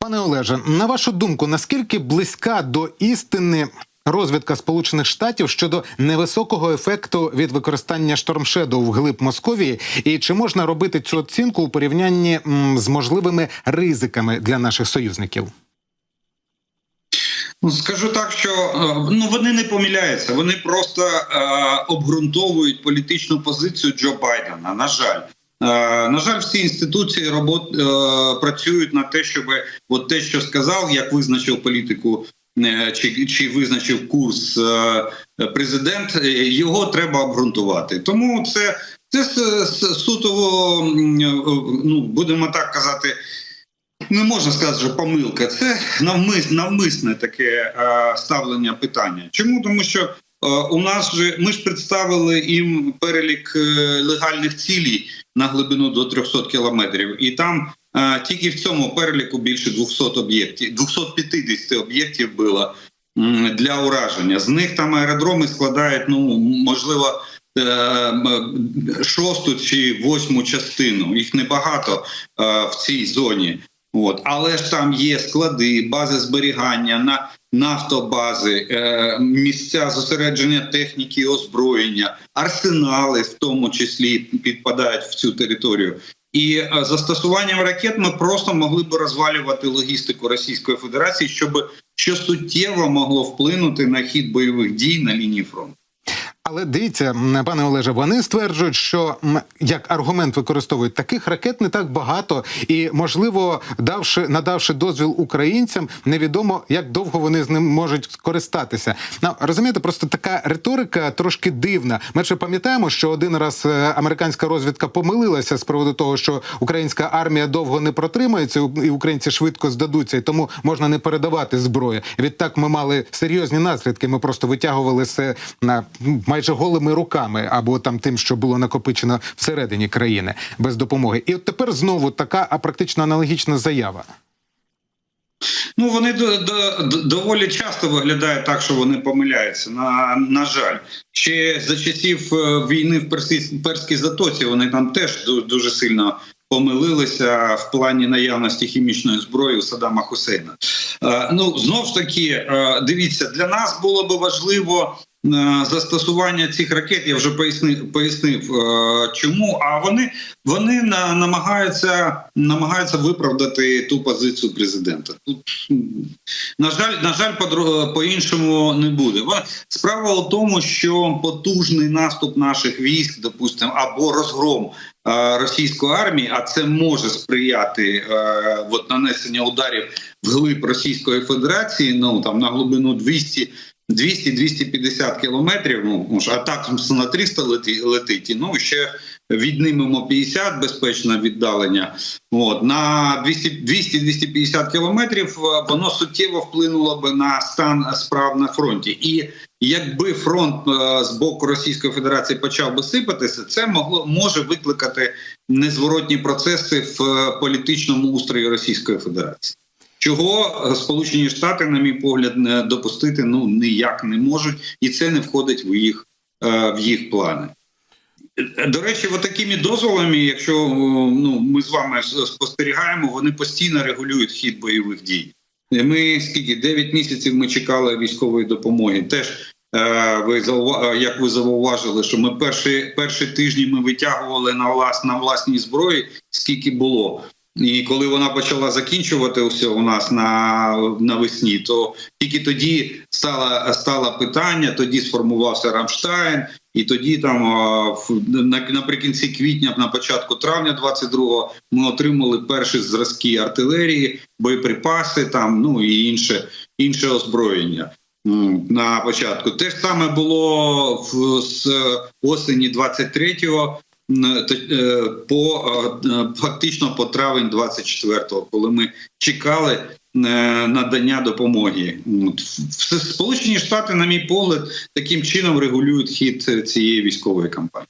Пане Олеже, на вашу думку, наскільки близька до істини розвідка Сполучених Штатів щодо невисокого ефекту від використання Shadow в глиб Московії, і чи можна робити цю оцінку у порівнянні м, з можливими ризиками для наших союзників? Ну, скажу так, що е, ну вони не помиляються, вони просто е, обґрунтовують політичну позицію Джо Байдена. На жаль, на жаль, всі інституції робот е, працюють на те, щоб от те, що сказав, як визначив політику. е, Чи чи визначив курс е, президент, е, його треба обґрунтувати. Тому це це с- с- суто, е, ну будемо так казати, не можна сказати, що помилка. Це навмис, навмисне таке е, ставлення питання. Чому? Тому що е, у нас же ми ж представили їм перелік е, легальних цілей на глибину до 300 кілометрів, і там е, тільки в цьому переліку більше 200 об'єктів, 250 об'єктів було для ураження. З них там аеродроми складають, ну можливо. е, Шосту чи восьму частину їх небагато е, в цій зоні. От, але ж там є склади, бази зберігання, на нафтобази, е, місця зосередження техніки і озброєння, арсенали в тому числі підпадають в цю територію. І е, застосуванням ракет ми просто могли б розвалювати логістику Російської Федерації, щоб що суттєво могло вплинути на хід бойових дій на лінії фронту. Але дивіться, пане Олеже, вони стверджують, що як аргумент використовують таких ракет не так багато, і можливо, давши надавши дозвіл українцям, невідомо як довго вони з ним можуть скористатися. Ну розумієте, просто така риторика трошки дивна. Ми ще пам'ятаємо, що один раз е, американська розвідка помилилася з приводу того, що українська армія довго не протримається, і українці швидко здадуться, і тому можна не передавати зброю. Відтак ми мали серйозні наслідки. Ми просто витягували це на м, майже голими руками, або там тим, що було накопичено всередині країни без допомоги. І от тепер знову така, а практично аналогічна заява. Ну вони до, до, до- доволі часто виглядає так, що вони помиляються. На, на жаль, ще за часів е, війни в Перській затоці вони там теж дуже сильно помилилися в плані наявності хімічної зброї у Саддама Хусейна. Е, ну знов ж таки, е, дивіться, для нас було би важливо. Е, Застосування цих ракет я вже пояснив, пояснив е, чому. А вони вони намагаються намагаються виправдати ту позицію президента. Тут на жаль, на жаль, по по-іншому не буде. Справа у тому, що потужний наступ наших військ, допустимо, або розгром е, російської армії, а це може сприяти е, от нанесення ударів вглиб Російської Федерації, ну там на глибину 200 200-250 кілометрів, ну може, а так на 300 лети, летить, і ну ще віднимемо 50 безпечне віддалення. От на 200 200-250 кілометрів е, воно суттєво вплинуло би на стан справ на фронті. І якби фронт е, з боку Російської Федерації почав би сипатися, це могло може викликати незворотні процеси в е, політичному устрої Російської Федерації. Чого е, Сполучені Штати, на мій погляд, не допустити ну ніяк не можуть, і це не входить в їх е, в їх плани. Е, До речі, от такими дозволами, якщо ну ми з вами спостерігаємо, вони постійно регулюють хід бойових дій. Ми скільки 9 місяців ми чекали військової допомоги. Теж е, ви е, як ви зауважили, що ми перші перші тижні ми витягували на влас на власній зброї, скільки було. І коли вона почала закінчувати все у нас на навесні, то тільки тоді стало, стало питання, тоді сформувався Рамштайн, і тоді там наприкінці квітня, на початку травня 22-го ми отримали перші зразки артилерії, боєприпаси, там ну і інше, інше озброєння. На початку те ж саме було в з осені 23-го м, т- е, по е, е, фактично по травень 24-го, коли ми чекали е, надання допомоги. Сполучені Штати, на мій погляд, таким чином регулюють хід цієї військової кампанії.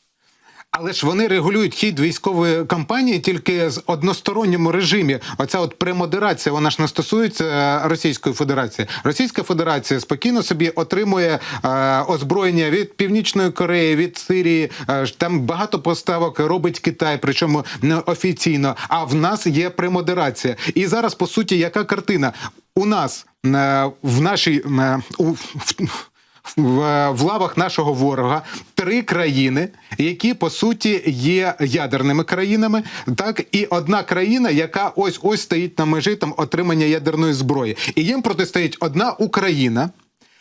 Але ж вони регулюють хід військової кампанії тільки з односторонньому режимі. Оця от премодерація, вона ж не стосується е, Російської Федерації. Російська Федерація спокійно собі отримує е, озброєння від Північної Кореї, від Сирії. Е, там багато поставок робить Китай, причому не офіційно. А в нас є премодерація. І зараз, по суті, яка картина? У нас е, в нашій е, у, в, в, в лавах нашого ворога три країни, які по суті є ядерними країнами, так і одна країна, яка ось ось стоїть на межі там отримання ядерної зброї, і їм протистоїть одна Україна,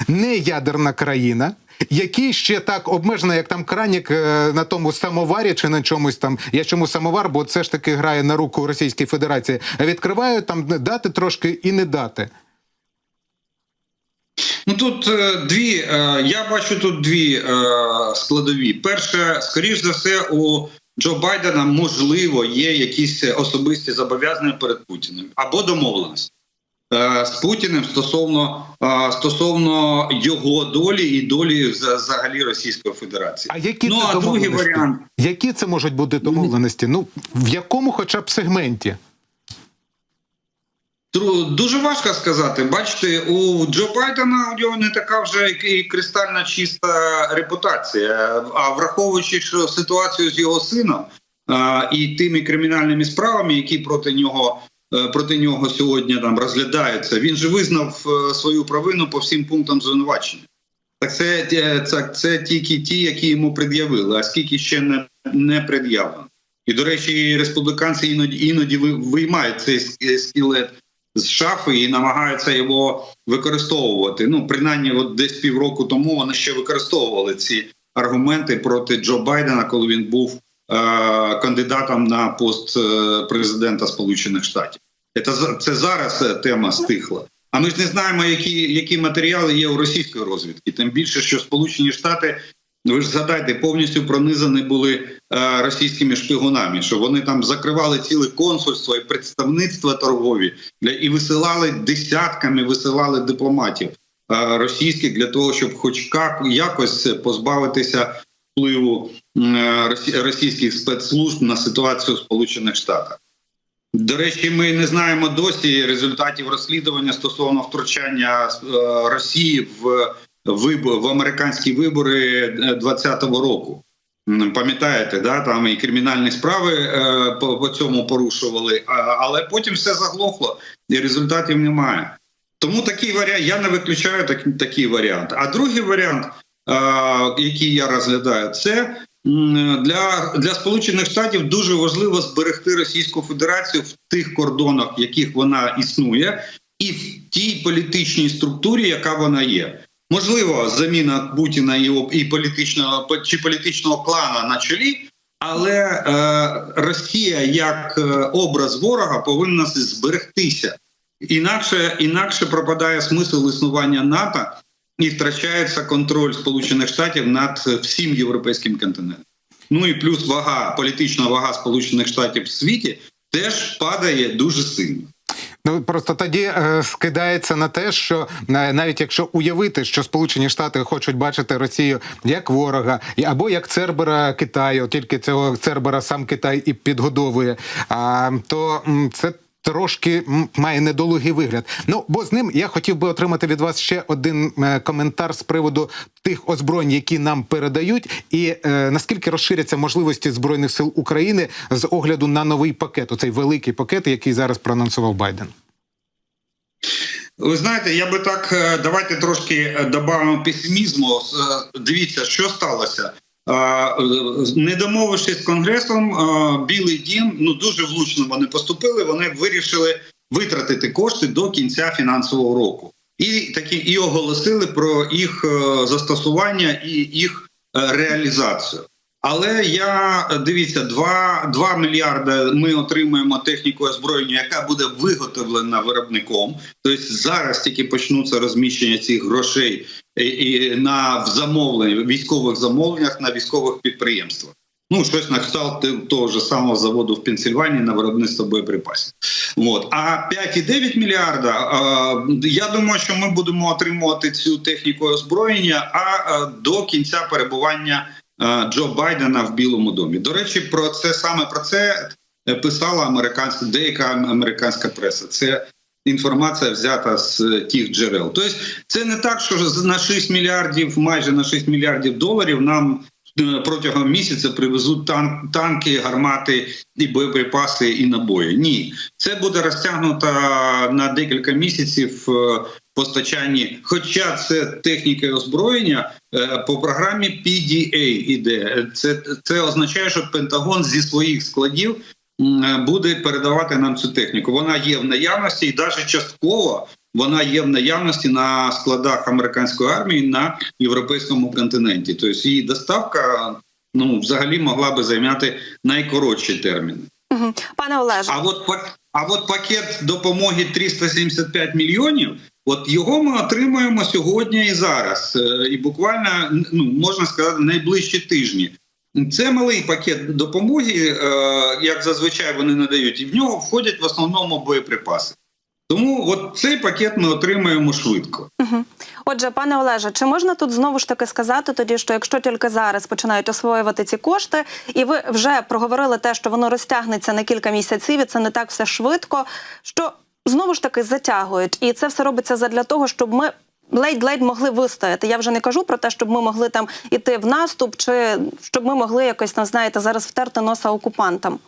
не ядерна країна. Які ще так обмежена, як там кранік е, на тому самоварі чи на чомусь там. Я чому самовар, бо це ж таки грає на руку Російській Федерації. Відкривають там дати трошки і не дати. Ну тут е, дві. Е, я бачу тут дві е, складові. Перше, скоріш за все, у Джо Байдена можливо є якісь особисті зобов'язання перед Путіним або домовленості з Путіним стосовно стосовно його долі і долі взагалі Російської Федерації. А які ну це а другий варіант. Які це можуть бути домовленості? Ну в якому, хоча б сегменті? Дуже важко сказати. Бачите, у Джо Байдена у нього не така вже і кристально чиста репутація. А враховуючи що ситуацію з його сином і тими кримінальними справами, які проти нього е, проти нього сьогодні там розглядаються, він же визнав е, свою провину по всім пунктам звинувачення. Так це, е, це, це тільки ті, які йому пред'явили, а скільки ще не, не пред'явлено. І, до речі, республіканці іноді іноді ви- виймають цей ск- скелет з шафи і намагаються його використовувати. Ну, принаймні, от десь півроку тому вони ще використовували ці аргументи проти Джо Байдена, коли він був е- кандидатом на пост е, президента Сполучених Штатів. Це, це зараз е, тема стихла. А ми ж не знаємо, які, які матеріали є у російської розвідки. Тим більше, що Сполучені Штати, ви ж згадайте, повністю пронизані були е, російськими шпигунами, що вони там закривали ціле консульство і представництва торгові для і висилали десятками, висилали дипломатів е, російських для того, щоб, хоч якось позбавитися впливу е, росі- російських спецслужб на ситуацію в Сполучених Штатах. До речі, ми не знаємо досі результатів розслідування стосовно втручання Росії в вибор в американські вибори 2020 року. Пам'ятаєте, да там і кримінальні справи е, по, по цьому порушували, а, але потім все заглохло і результатів немає. Тому такий варіант я не виключаю так, такий варіант. А другий варіант, е, який я розглядаю, це для, для Сполучених Штатів дуже важливо зберегти Російську Федерацію в тих кордонах, в яких вона існує, і в тій політичній структурі, яка вона є. Можливо, заміна Путіна і, і політичного чи політичного клана на чолі, але е, Росія як е, образ ворога повинна зберегтися. Інакше, інакше пропадає смисл існування НАТО і втрачається контроль Сполучених Штатів над всім європейським континентом. Ну і плюс вага, політична вага Сполучених Штатів в світі теж падає дуже сильно. Ну просто тоді е, скидається на те, що е, навіть якщо уявити, що Сполучені Штати хочуть бачити Росію як ворога, або як Цербера Китаю, тільки цього Цербера сам Китай і підгодовує, то це. Трошки має недолугий вигляд. Ну бо з ним я хотів би отримати від вас ще один е, коментар з приводу тих озброєнь, які нам передають, і е, наскільки розширяться можливості збройних сил України з огляду на новий пакет, оцей великий пакет, який зараз проанонсував Байден. Ви знаєте, я би так е, давайте трошки е, додамо песимізму. Дивіться, що сталося. Не домовившись з конгресом, Білий Дім ну дуже влучно вони поступили. Вони вирішили витратити кошти до кінця фінансового року, і такі і оголосили про їх е, застосування і їх е, реалізацію. Але я е, дивіться, 2, 2 мільярди ми отримуємо техніку озброєння, яка буде виготовлена виробником. Тобто зараз тільки почнуться розміщення цих грошей і, і на в замовлення військових замовленнях на військових підприємствах. Ну, щось на кшталт того ж самого заводу в Пенсильванії на виробництво боєприпасів. От. А 5,9 мільярда, е, я думаю, що ми будемо отримувати цю техніку озброєння а е, до кінця перебування е, Джо Байдена в Білому домі. До речі, про це саме про це е, писала американська деяка американська преса. Це інформація взята з е, тих джерел. Тобто, це не так, що на 6 мільярдів, майже на 6 мільярдів доларів нам е, протягом місяця привезуть тан- танки, гармати і боєприпаси і набої. Ні, це буде розтягнуто на декілька місяців е, постачанні. Хоча це техніка і озброєння е, по програмі PDA іде. Це, це означає, що Пентагон зі своїх складів е, буде передавати нам цю техніку. Вона є в наявності, і навіть частково вона є в наявності на складах американської армії на європейському континенті. Тобто її доставка ну взагалі могла би зайняти найкоротші терміни. Пане Олеже, А от а от пакет допомоги 375 мільйонів. От його ми отримуємо сьогодні і зараз, Е, і буквально ну можна сказати найближчі тижні. Це малий пакет допомоги, е, як зазвичай вони надають, і в нього входять в основному боєприпаси. Тому от цей пакет ми отримаємо швидко. Мгм. Отже, пане Олеже, чи можна тут знову ж таки сказати тоді, що якщо тільки зараз починають освоювати ці кошти, і ви вже проговорили те, що воно розтягнеться на кілька місяців, і це не так все швидко, що знову ж таки затягують, і це все робиться задля того, щоб ми. Ледь-ледь могли вистояти. Я вже не кажу про те, щоб ми могли там іти в наступ, чи щоб ми могли якось там, знаєте, зараз втерти носа окупантам.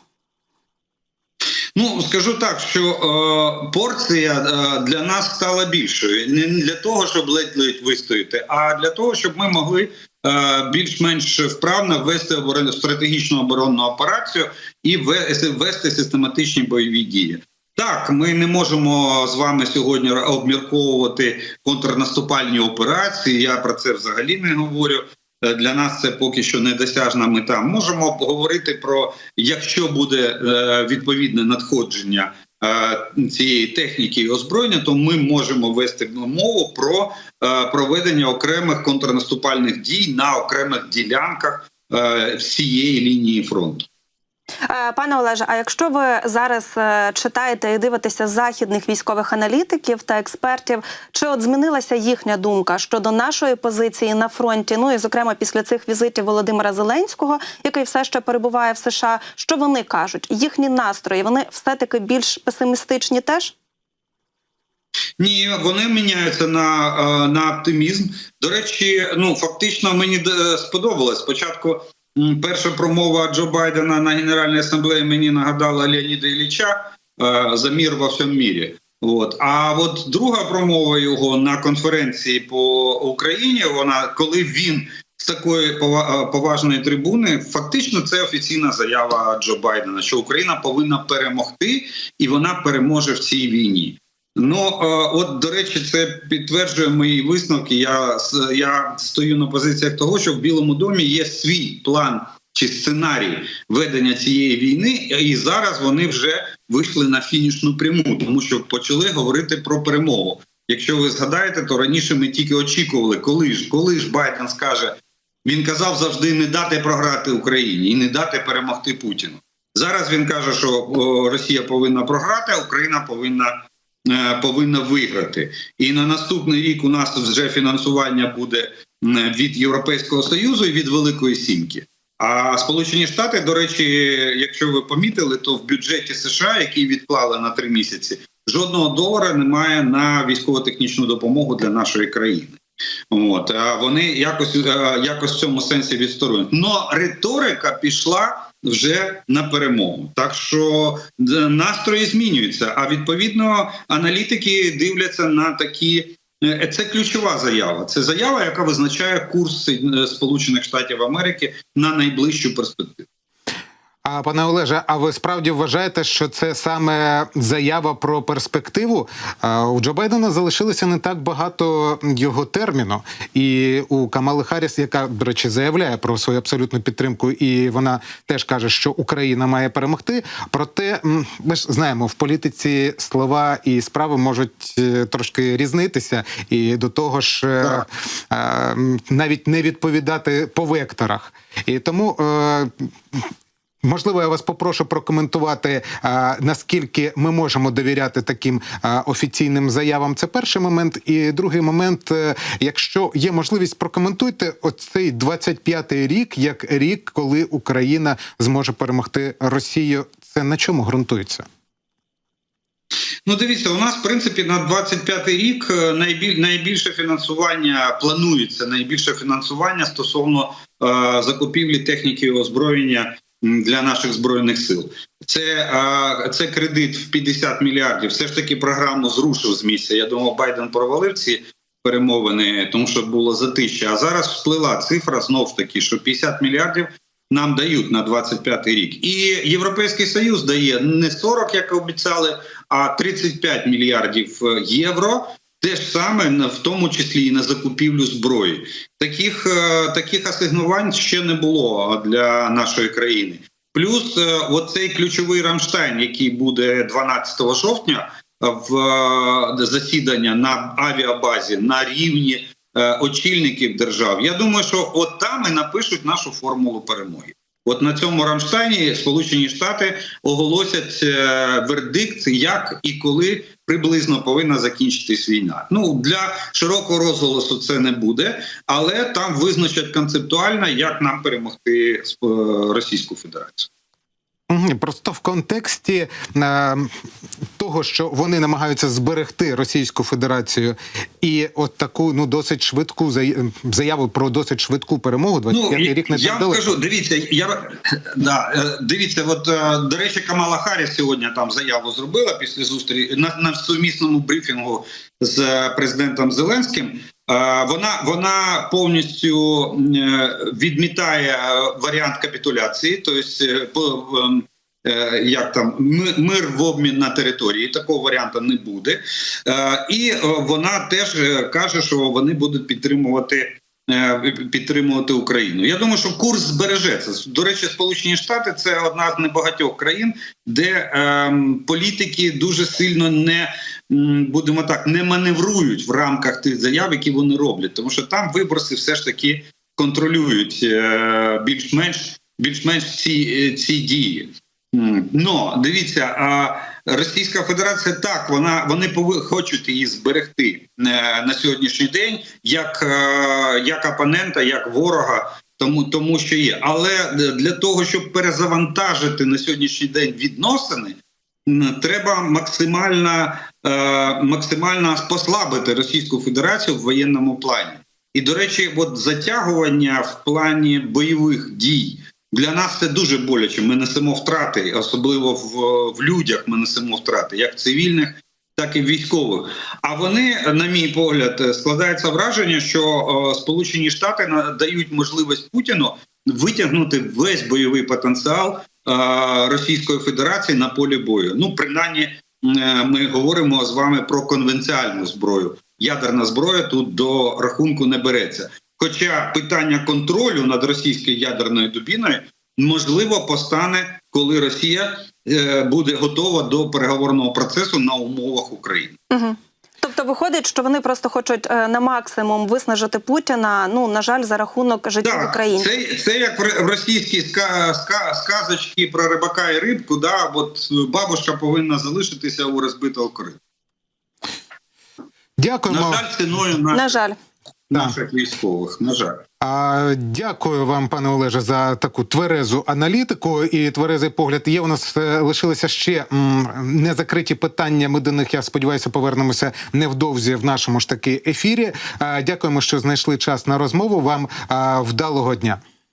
Ну скажу так, що е, порція е, для нас стала більшою. Не для того, щоб ледь-ледь вистояти, а для того, щоб ми могли е, більш-менш вправно оборон- стратегічну оборонну операцію і ве- вести систематичні бойові дії. Так, ми не можемо з вами сьогодні обмірковувати контрнаступальні операції. Я про це взагалі не говорю. Е, Для нас це поки що недосяжна мета. Можемо говорити про якщо буде е, відповідне надходження е, цієї техніки і озброєння, то ми можемо вести мову про проведення окремих контрнаступальних дій на окремих ділянках всієї лінії фронту. Е, Пане Олеже, а якщо ви зараз е, читаєте і дивитеся західних військових аналітиків та експертів, чи от змінилася їхня думка щодо нашої позиції на фронті? Ну і зокрема після цих візитів Володимира Зеленського, який все ще перебуває в США, що вони кажуть? Їхні настрої вони все таки більш песимістичні теж? Ні, вони міняються на, е, на оптимізм. До речі, ну фактично мені сподобалось. Спочатку перша промова Джо Байдена на Генеральній асамблеї мені нагадала Леоніда Ілліча е, за мір во всьому мірі. От а от друга промова його на конференції по Україні. Вона коли він з такої е, поважної трибуни, фактично це офіційна заява Джо Байдена, що Україна повинна перемогти, і вона переможе в цій війні. Ну е, от до речі, це підтверджує мої висновки. Я я стою на позиціях того, що в Білому домі є свій план чи сценарій ведення цієї війни, і зараз вони вже вийшли на фінішну пряму, тому що почали говорити про перемогу. Якщо ви згадаєте, то раніше ми тільки очікували, коли ж коли ж Байден скаже, він казав завжди не дати програти Україні і не дати перемогти Путіну. Зараз він каже, що Росія повинна програти, а Україна повинна повинна виграти. І на наступний рік у нас вже фінансування буде від Європейського союзу і від Великої Сімки. А Сполучені Штати, до речі, якщо ви помітили, то в бюджеті США, який відклали на три місяці, жодного долара немає на військово-технічну допомогу для нашої країни. От вони якось е, якось в цьому сенсі відсторонені. Но риторика пішла вже на перемогу. Так що е, настрої змінюються. А відповідно аналітики дивляться на такі. е, Це ключова заява. Це заява, яка визначає курс е, Сполучених Штатів Америки на найближчу перспективу. А пане Олеже, а ви справді вважаєте, що це саме заява про перспективу? У Джо Байдена залишилося не так багато його терміну, і у Камали Харріс, яка до речі, заявляє про свою абсолютну підтримку, і вона теж каже, що Україна має перемогти. Проте ми ж знаємо, в політиці слова і справи можуть е, трошки різнитися, і до того ж, е, Так. е, навіть не відповідати по векторах. І тому. Можливо, я вас попрошу прокоментувати, наскільки ми можемо довіряти таким офіційним заявам. Це перший момент. І другий момент, е, якщо є можливість, прокоментуйте оцей 25-й рік як рік, коли Україна зможе перемогти Росію. Це на чому ґрунтується? Ну, дивіться, у нас в принципі на 25-й рік е, найбіль, найбільше фінансування планується найбільше фінансування стосовно е, закупівлі техніки і озброєння для наших збройних сил. Це, це кредит в 50 мільярдів. Все ж таки програму зрушив з місця. Я думав, Байден провалив ці перемовини, тому що було затища. А зараз всплила цифра знов ж таки, що 50 мільярдів нам дають на 25-й рік. І Європейський Союз дає не 40, як обіцяли, а 35 мільярдів е, євро. Те ж саме в тому числі і на закупівлю зброї. Таких, е, таких асигнувань ще не було для нашої країни. Плюс е, оцей ключовий Рамштайн, який буде 12 жовтня в е, засідання на авіабазі на рівні очільників держав. Я думаю, що от там і напишуть нашу формулу перемоги. От на цьому Рамштайні Сполучені Штати оголосять е, вердикт, як і коли приблизно повинна закінчитись війна. Ну для широкого розголосу це не буде, але там визначать концептуально, як нам перемогти е, Російську Федерацію. Просто в контексті е, того, що вони намагаються зберегти Російську Федерацію, і от таку ну досить швидку зая- заяву про досить швидку перемогу. 25 Ну, рік не я вам кажу, дивіться, я да, е, дивіться, от е, до речі, Камала Харріс сьогодні там заяву зробила після зустрічі на, на сумісному брифінгу з е, президентом Зеленським. Е, Вона вона повністю е, відмітає е, варіант капітуляції, тобто е, ем, е, як там ми- мир в обмін на території. Такого варіанту не буде. Е, І е, вона теж е, каже, що вони будуть підтримувати. е, Підтримувати Україну. Я думаю, що курс збережеться. До речі, Сполучені Штати це одна з небагатьох країн, де ем, політики дуже сильно не будемо так не маневрують в рамках тих заяв, які вони роблять, тому що там виборці все ж таки контролюють е, більш-менш більш-менш ці, е, ці дії. Но дивіться, а Російська Федерація так вона вони хочуть її зберегти е, на сьогоднішній день як, як опонента, як ворога. Тому, тому що є, але для того, щоб перезавантажити на сьогоднішній день відносини, треба максимально, е, максимально послабити Російську Федерацію в воєнному плані. І до речі, от затягування в плані бойових дій для нас це дуже боляче. Ми несемо втрати, особливо в, в людях. Ми несемо втрати, як цивільних, так і військових. А вони, на мій погляд, складається враження, що е, Сполучені Штати надають можливість Путіну витягнути весь бойовий потенціал е, Російської Федерації на полі бою. Ну, принаймні, е, ми говоримо з вами про конвенціальну зброю. Ядерна зброя тут до рахунку не береться. Хоча питання контролю над російською ядерною дубіною можливо постане, коли Росія е, буде готова до переговорного процесу на умовах України. Угу. Тобто виходить, що вони просто хочуть е, на максимум виснажити Путіна. Ну на жаль, за рахунок життя Так, українців. це, це як в російській ска, ска, сказочці про рибака і рибку. Да, от бабушка повинна залишитися у розбитого корита. Дякуємо. На жаль, ціною наших, На жаль. наших військових. На жаль. А, дякую вам, пане Олеже, за таку тверезу аналітику і тверезий погляд. Є у нас е, лишилися ще незакриті питання. Ми до них, я сподіваюся, повернемося невдовзі в нашому ж таки ефірі. Дякуємо, що знайшли час на розмову. Вам вдалого дня.